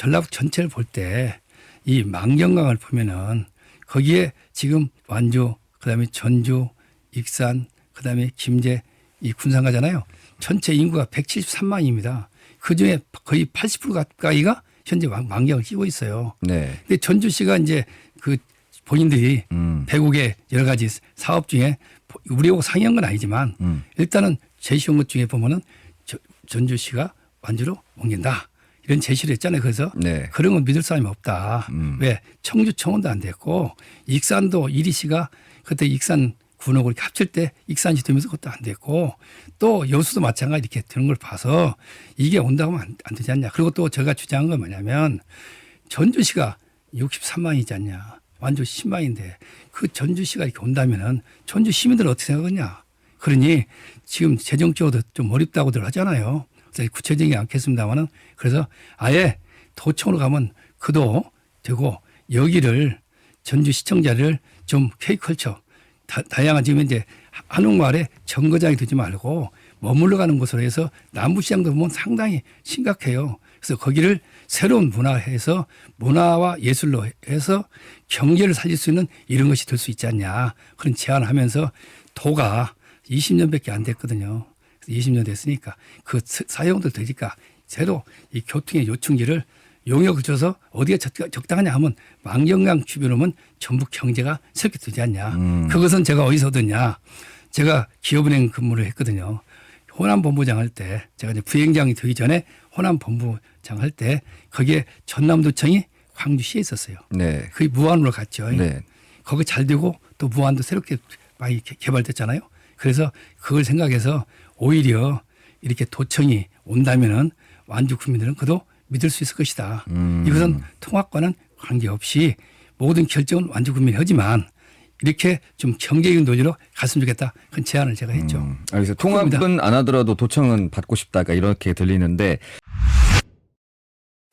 전라북 전체를 볼 때 이 망경강을 보면은 거기에 지금 완주, 그다음에 전주, 익산, 그다음에 김제 이 군산가잖아요. 전체 인구가 173만입니다. 그 중에 거의 80% 가까이가 현재 망- 망경을 끼고 있어요. 네. 근데 전주시가 이제 그 본인들이 음. 배국의 여러 가지 사업 중에 우리하고 상의한 건 아니지만 음. 일단은 제시한 것 중에 보면은 저- 전주시가 완주로 옮긴다. 이런 제시를 했잖아요. 그래서 네. 그런 건 믿을 사람이 없다. 음. 왜 청주 청원도 안 됐고 익산도 이리시가 그때 익산 군옥을 합칠 때 익산시 되면서 그것도 안 됐고 또 여수도 마찬가지 이렇게 되는 걸 봐서 이게 온다고 하면 안, 안 되지 않냐. 그리고 또 제가 주장한 건 뭐냐면 전주시가 63만이지 않냐. 완주 10만인데 그 전주시가 이렇게 온다면은 전주 시민들은 어떻게 생각하냐. 그러니 지금 재정적으로 좀 어렵다고들 하잖아요. 구체적이지 않겠습니다만은 그래서 아예 도청으로 가면 그도 되고 여기를 전주 시청자를 좀 K컬처 다, 다양한 지금 이제 한옥마을에 정거장이 되지 말고 머물러 가는 곳으로 해서 남부시장도 보면 상당히 심각해요. 그래서 거기를 새로운 문화해서 문화와 예술로 해서 경제를 살릴 수 있는 이런 것이 될 수 있지 않냐 그런 제안을 하면서 도가 20년밖에 안 됐거든요. 20년 됐으니까 그 사- 사용도 되니까 새로 이 교통의 요충지를 용역을 줘서 어디가 적- 적당하냐 하면 망경강 주변 오면 전북 경제가 새롭게 되지 않냐. 음. 그것은 제가 어디서 얻었냐. 제가 기업은행 근무를 했거든요. 호남 본부장 할 때 제가 이제 부행장이 되기 전에 호남 본부장 할 때 거기에 전남도청이 광주시에 있었어요. 네. 그게 무안으로 갔죠. 네. 거기 잘 되고 또 무안도 새롭게 많이 개- 개발됐잖아요. 그래서 그걸 생각해서 오히려 이렇게 도청이 온다면은 완주 국민들은 그도 믿을 수 있을 것이다. 음. 이것은 통합과는 관계없이 모든 결정은 완주 국민이 하지만 이렇게 좀 경제적인 논리로 갔으면 좋겠다. 그런 제안을 제가 했죠. 음, 알겠어요. 통합은 안 하더라도 도청은 받고 싶다. 그러니까 이렇게 들리는데